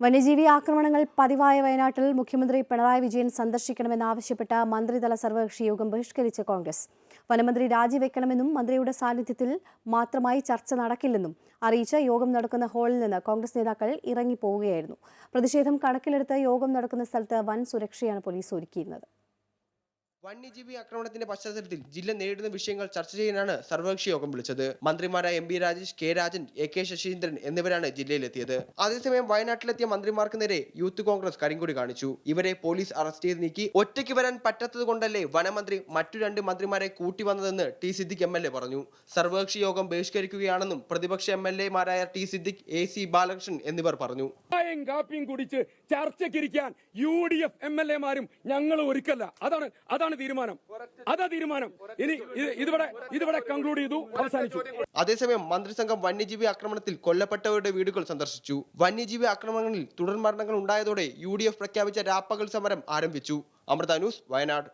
വന്യജീവി ആക്രമണങ്ങൾ പതിവായ വയനാട്ടിൽ മുഖ്യമന്ത്രി പിണറായി വിജയൻ സന്ദർശിക്കണമെന്നാവശ്യപ്പെട്ട മന്ത്രിതല സർവകക്ഷി യോഗം ബഹിഷ്കരിച്ച കോൺഗ്രസ്. വനമന്ത്രി രാജിവെക്കണമെന്നും മന്ത്രിയുടെ സാന്നിധ്യത്തിൽ മാത്രമായി ചർച്ച നടക്കില്ലെന്നും അറിയിച്ച് യോഗം നടക്കുന്ന ഹാളിൽ നിന്ന് കോൺഗ്രസ് നേതാക്കൾ ഇറങ്ങിപ്പോവുകയായിരുന്നു. പ്രതിഷേധം കണക്കിലെടുത്ത് യോഗം നടക്കുന്ന സ്ഥലത്ത് വൻ സുരക്ഷയാണ് പോലീസ് ഒരുക്കിയിരുന്നത്. വന്യജീവി ആക്രമണത്തിന്റെ പശ്ചാത്തലത്തിൽ ജില്ല നേരിടുന്ന വിഷയങ്ങൾ ചർച്ച ചെയ്യാനാണ് സർവകക്ഷി യോഗം വിളിച്ചത്. മന്ത്രിമാരായ M B Rajesh K Rajan A K Saseendran എന്നിവരാണ് ജില്ലയിലെത്തിയത്. അതേസമയം വയനാട്ടിലെത്തിയ മന്ത്രിമാർക്ക് നേരെ യൂത്ത് കോൺഗ്രസ് കരിങ്കൊടി കാണിച്ചു. ഇവരെ പോലീസ് അറസ്റ്റ് ചെയ്ത് നീക്കി. ഒറ്റയ്ക്ക് വരാൻ പറ്റാത്തത് കൊണ്ടല്ലേ വനമന്ത്രി മറ്റു രണ്ട് മന്ത്രിമാരെ കൂട്ടി വന്നതെന്ന് T Siddique M L A പറഞ്ഞു. സർവകക്ഷി യോഗം ബഹിഷ്കരിക്കുകയാണെന്നും പ്രതിപക്ഷ M L T Siddique A C Balakrishnan എന്നിവർ പറഞ്ഞു. കാപ്പിയും കുടിച്ച് ചർച്ചയ്ക്കിരിക്കാൻ U D F M L ഞങ്ങൾ ഒരുക്കല്ല. അതാണ് അതാണ് തീരുമാനം. അതാ തീരുമാനം. ഇനി ഇത് ഇതിവിടെ ഇതിവിടെ കൺക്ലൂഡ് ചെയ്തു. അവസാനിച്ചു. അതേസമയം മന്ത്രിസംഘം വന്യജീവി ആക്രമണത്തിൽ കൊല്ലപ്പെട്ടവരുടെ വീടുകൾ സന്ദർശിച്ചു. വന്യജീവി ആക്രമണങ്ങളിൽ തുടർ മരണങ്ങൾ ഉണ്ടായതോടെ യു ഡി എഫ് പ്രഖ്യാപിച്ച രാപ്പകൽ സമരം ആരംഭിച്ചു. അമൃത ന്യൂസ് വയനാട്.